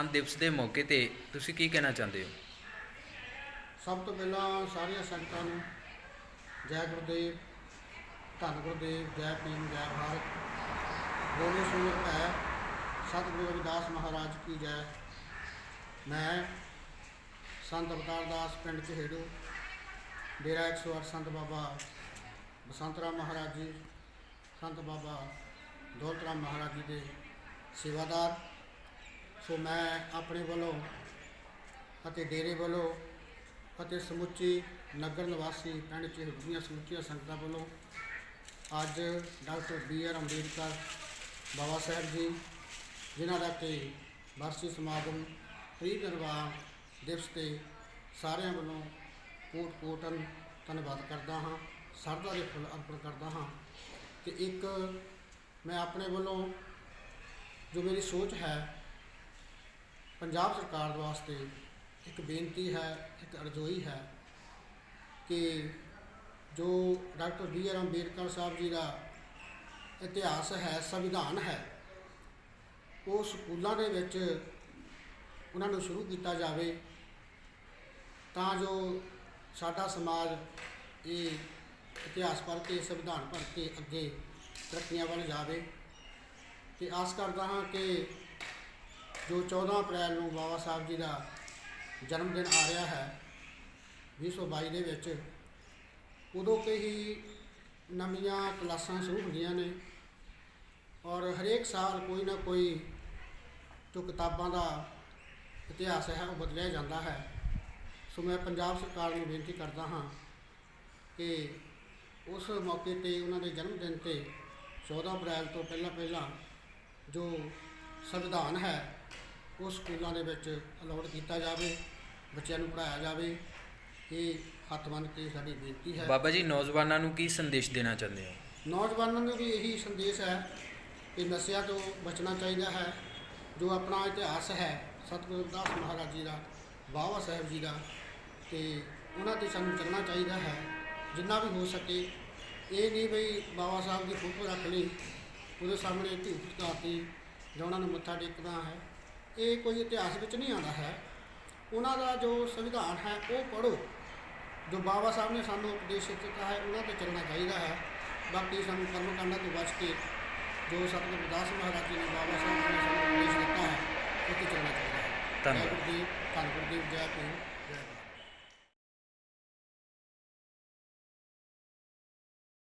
ਅੱਜ ਦਿਵਸ ਦੇ ਮੌਕੇ ਤੇ ਤੁਸੀਂ ਕੀ ਕਹਿਣਾ ਚਾਹੁੰਦੇ ਹੋ? ਸਭ ਤੋਂ ਪਹਿਲਾਂ ਸਾਰੀਆਂ ਸੰਗਤਾਂ ਨੂੰ ਜੈ ਗੁਰਦੇਵ, ਧੰਨ ਗੁਰਦੇਵ, ਜੈ ਭੀਮ, ਜੈ ਭਾਰਤ। ਬੋਲੇ ਸੁਣੋ ਹੈ ਸਤਿਗੁਰੂ ਰਵਿਦਾਸ ਮਹਾਰਾਜ ਕੀ ਜੈ। ਮੈਂ ਸੰਤ ਅਵਤਾਰ ਦਾਸ ਪਿੰਡ ਚਹੇੜੂ, ਡੇਰਾ 108 ਸੰਤ ਬਾਬਾ ਬਸੰਤ ਰਾਮ ਮਹਾਰਾਜ ਜੀ, ਸੰਤ ਬਾਬਾ ਦੌਲਤ ਰਾਮ ਮਹਾਰਾਜ ਜੀ ਦੇ ਸੇਵਾਦਾਰ। ਸੋ ਮੈਂ ਆਪਣੇ ਵੱਲੋਂ ਅਤੇ ਡੇਰੇ ਵੱਲੋਂ ਅਤੇ ਸਮੁੱਚੀ ਨਗਰ ਨਿਵਾਸੀ ਪਿੰਡ ਚਿਹੜੂ ਦੀਆਂ ਸਮੁੱਚੀਆਂ ਸੰਗਤਾਂ ਵੱਲੋਂ ਅੱਜ doctor B R Ambedkar Baba Sahib ji, ਜਿਨ੍ਹਾਂ ਦਾ ਕਿ ਵਰਸੀ ਸਮਾਗਮ ਪ੍ਰੀ ਨਿਰਵਾਣ ਦਿਵਸ ਤੇ ਸਾਰਿਆਂ ਵੱਲੋਂ ਕੋਟ ਕੋਟਨ ਧੰਨਵਾਦ ਕਰਦਾ ਹਾਂ ਸਰਦਾ ਦੇ ਫੁੱਲ ਅਰਪਣ ਕਰਦਾ ਹਾਂ ਤੇ ਇੱਕ ਮੈਂ ਆਪਣੇ ਵੱਲੋਂ ਜੋ ਮੇਰੀ ਸੋਚ ਹੈ ਪੰਜਾਬ ਸਰਕਾਰ ਵਾਸਤੇ ਇੱਕ ਬੇਨਤੀ ਹੈ, ਇੱਕ ਅਰਜ਼ੋਈ ਹੈ ਕਿ ਜੋ doctor B R Ambedkar Sahib ji ਦਾ ਇਤਿਹਾਸ ਹੈ, ਸੰਵਿਧਾਨ ਹੈ, ਉਹ ਸਕੂਲਾਂ ਦੇ ਵਿੱਚ ਉਹਨਾਂ ਨੂੰ ਸ਼ੁਰੂ ਕੀਤਾ ਜਾਵੇ ਤਾਂ ਜੋ ਸਾਡਾ ਸਮਾਜ ਇਹ ਇਤਿਹਾਸ ਪੜ੍ਹ ਕੇ, ਸੰਵਿਧਾਨ ਪੜ੍ਹ ਕੇ ਅੱਗੇ ਤਰੱਕੀਆਂ ਵੱਲ ਜਾਵੇ। ਤੇ ਆਸ ਕਰਦਾ ਹਾਂ ਕਿ ਜੋ 14 ਅਪ੍ਰੈਲ ਨੂੰ ਬਾਬਾ ਸਾਹਿਬ ਜੀ ਦਾ ਜਨਮ ਦਿਨ ਆ ਰਿਹਾ ਹੈ 2022 ਦੇ ਵਿੱਚ, ਉਦੋਂ ਤੋਂ ਹੀ ਨਵੀਆਂ ਕਲਾਸਾਂ ਸ਼ੁਰੂ ਹੁੰਦੀਆਂ ਨੇ ਔਰ ਹਰੇਕ ਸਾਲ ਕੋਈ ਨਾ ਕੋਈ ਜੋ ਕਿਤਾਬਾਂ ਦਾ ਇਤਿਹਾਸ ਹੈ, ਉਹ ਬਦਲਿਆ ਜਾਂਦਾ ਹੈ। ਸੋ ਮੈਂ ਪੰਜਾਬ ਸਰਕਾਰ ਨੂੰ ਬੇਨਤੀ ਕਰਦਾ ਹਾਂ ਕਿ ਉਸ ਮੌਕੇ ਤੇ ਉਹਨਾਂ ਦੇ ਜਨਮ ਦਿਨ ਤੇ 14 ਅਪ੍ਰੈਲ ਤੋਂ ਪਹਿਲਾਂ ਪਹਿਲਾਂ ਜੋ ਸੰਵਿਧਾਨ ਹੈ ਉਹ ਸਕੂਲਾਂ ਦੇ ਵਿੱਚ ਅਲਾਉਡ ਕੀਤਾ ਜਾਵੇ ਬੱਚਿਆਂ ਨੂੰ ਪੜ੍ਹਾਇਆ ਜਾਵੇ ਇਹ ਹੱਥ ਬੰਨ੍ਹ ਕੇ ਸਾਡੀ ਬੇਨਤੀ ਹੈ। ਬਾਬਾ ਜੀ ਨੌਜਵਾਨਾਂ ਨੂੰ ਕੀ ਸੰਦੇਸ਼ ਦੇਣਾ ਚਾਹੁੰਦੇ ਹੋ? ਨੌਜਵਾਨਾਂ ਨੂੰ ਵੀ ਇਹੀ ਸੰਦੇਸ਼ ਹੈ ਕਿ ਨਸ਼ਿਆਂ ਤੋਂ ਬਚਣਾ ਚਾਹੀਦਾ ਹੈ। ਜੋ ਆਪਣਾ ਇਤਿਹਾਸ ਹੈ ਸਤਿਗੁਰੂ ਰਵਿਦਾਸ ਮਹਾਰਾਜ ਜੀ ਦਾ ਬਾਬਾ ਸਾਹਿਬ ਜੀ ਦਾ ਤੇ ਉਹਨਾਂ ਤੇ ਸਾਨੂੰ ਚੱਲਣਾ ਚਾਹੀਦਾ ਹੈ। ਜਿੰਨਾ ਵੀ ਹੋ ਸਕੇ ਇਹ ਨਹੀਂ ਬਈ ਬਾਬਾ ਸਾਹਿਬ ਦੀ ਫੋਟੋ ਰੱਖ ਲਈ ਉਹਦੇ ਸਾਹਮਣੇ ਧੂਪ ਚਕਾਤੀ ਜਾਂ ਉਹਨਾਂ ਨੂੰ ਮੱਥਾ ਟੇਕਣਾ ਹੈ। ਇਹ ਕੋਈ ਇਤਿਹਾਸ ਵਿੱਚ ਨਹੀਂ ਆਉਂਦਾ ਹੈ ਉਹਨਾਂ ਦਾ ਜੋ ਸੰਵਿਧਾਨ ਹੈ ਉਹ ਪੜ੍ਹੋ ਜੋ ਬਾਬਾ ਸਾਹਿਬ ਨੇ ਸਾਨੂੰ ਉਪਦੇਸ਼ ਦਿੱਤਾ ਹੈ ਉਹਨਾਂ ਤੇ ਚੱਲਣਾ ਚਾਹੀਦਾ ਹੈ ਬਾਕੀ ਸਾਨੂੰ ਕਰਮ ਕਾਂਡਾਂ ਤੋਂ ਬਚ ਕੇ ਜੋ ਸਤਿਗੁਰੂ ਰਵਿਦਾਸ ਮਹਾਰਾਜ ਜੀ ਨੇ ਬਾਬਾ ਸਾਹਿਬ ਨੇ ਸਾਨੂੰ ਉਪਦੇਸ਼ ਦਿੱਤਾ ਹੈ ਉਹ ਤੇ ਚੱਲਣਾ ਚਾਹੀਦਾ ਹੈ ਧੰਨਵਾਦ। ਜੈ ਗੁਰਦੇਵ ਧੰਨ ਗੁਰਦੇਵ ਜੈ ਭੀਮ ਜੈ ਭਾਰਤ।